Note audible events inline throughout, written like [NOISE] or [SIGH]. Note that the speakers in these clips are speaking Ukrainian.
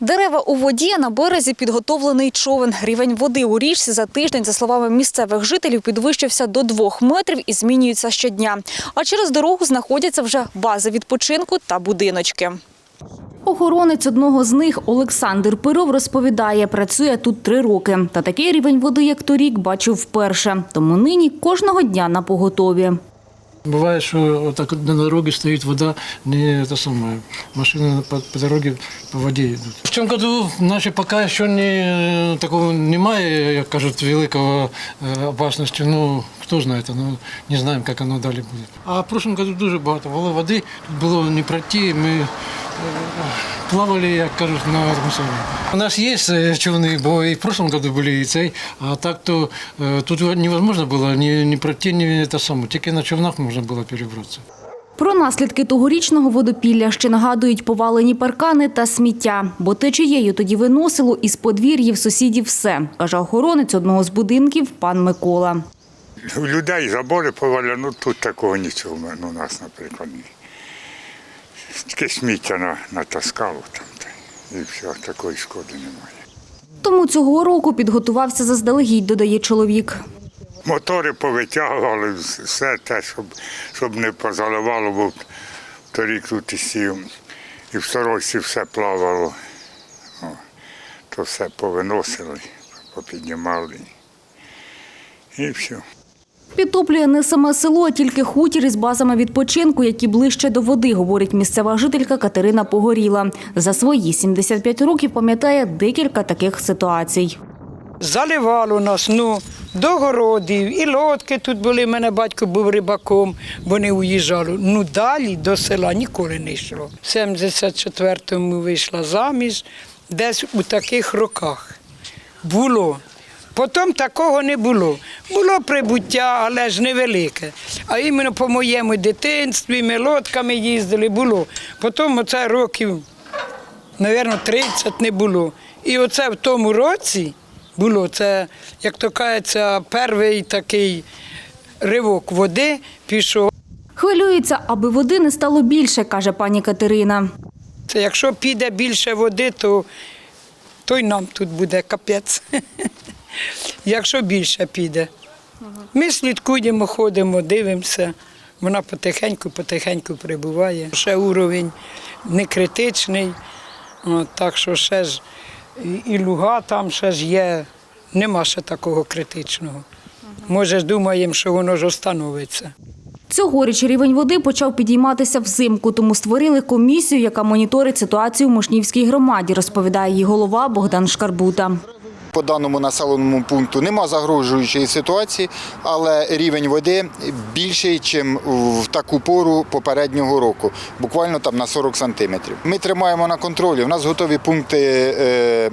Дерева у воді, а на березі підготовлений човен. Рівень води у річці за тиждень, за словами місцевих жителів, підвищився до двох метрів і змінюється щодня. А через дорогу знаходяться вже бази відпочинку та будиночки. Охоронець одного з них Олександр Пиров розповідає, працює тут три роки. Та такий рівень води, як торік, бачив вперше. Тому нині кожного дня на поготові. Бывает, что вот так вот на дороге стоит вода, не это самое, машины по, по дороге по воде идут. В цьому году наші пока ще не, такого немає, як кажуть, великого е, опасності. Ну, хто знає, ну, не знаємо, як воно далі буде. А в прошлом году дуже багато було води, тут було не пройти, ми е, плавали, як кажуть, на самому. У нас є е, човни, бо і в прошлом году були і цей, а так то е, тут невозможно було ні, ні пройти, ні те саме, тільки на човнах можна було перебратися. Про наслідки тогорічного водопілля ще нагадують повалені паркани та сміття, бо течією тоді виносило із подвір'їв сусідів все, каже охоронець одного з будинків пан Микола. У людей забори поваляно, ну тут такого нічого ну, у нас, наприклад. ні. Тільки сміття на, натаскало там, і все, такої шкоди немає. Тому цього року підготувався заздалегідь, додає чоловік. Мотори повитягували, все те, щоб, щоб не позаливало, бо торік тут і сів, і в сорочці все плавало. О, то все повиносили, попіднімали. І все. Підтоплює не саме село, а тільки хутір із базами відпочинку, які ближче до води, говорить місцева жителька Катерина Погоріла. За свої 75 років пам'ятає декілька таких ситуацій. Заливало нас, ну, до городів, і лодки тут були, мене батько був рибаком, вони уїжджали. Ну далі до села ніколи не йшло. В 74-му вийшла заміж, десь у таких роках було. Потім такого не було. Було прибуття, але ж невелике. А іменно по моєму дитинстві ми лодками їздили, було. Потім оце років, мабуть, 30 не було. І оце в тому році було це, як то кажеться, перший такий ривок води пішов. Хвилюється, аби води не стало більше, каже пані Катерина. Це якщо піде більше води, то, то й нам тут буде капець. [LAUGHS] Якщо більше піде. Ми слідкуємо, ходимо, дивимося. Вона потихеньку-потихеньку прибуває. Ще уровень не критичний, так що ще ж і- луга там ще ж є, нема ще такого критичного. Може, думаємо, що воно ж остановиться. Цьогоріч рівень води почав підійматися взимку, тому створили комісію, яка моніторить ситуацію в Мошнівській громаді, розповідає її голова Богдан Шкарбута. По даному населеному пункту нема загрожуючої ситуації, але рівень води більший, ніж в таку пору попереднього року, буквально там на 40 сантиметрів. Ми тримаємо на контролі. У нас готові пункти е,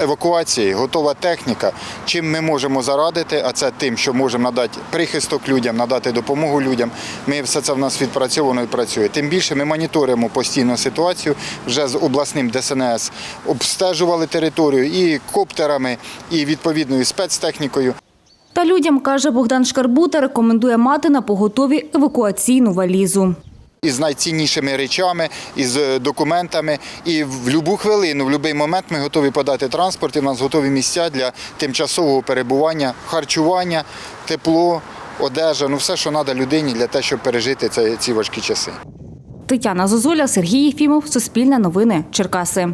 евакуації, готова техніка. Чим ми можемо зарадити, а це тим, що можемо надати прихисток людям, надати допомогу людям. Ми все це в нас відпрацьовано і працює. Тим більше ми моніторимо постійно ситуацію. Вже з обласним ДСНС обстежували територію і коптерами, і відповідною спецтехнікою. Та людям, каже Богдан Шкарбута, рекомендує мати на поготові евакуаційну валізу. Із найціннішими речами, із е, документами. І в будь-яку хвилину, в будь-який момент ми готові подати транспорт. І в нас готові місця для тимчасового перебування, харчування, тепло, одежа, ну все, що треба людині для того, щоб пережити ці, ці важкі часи. Тетяна Зозуля, Сергій Єфімов, Суспільне новини, Черкаси.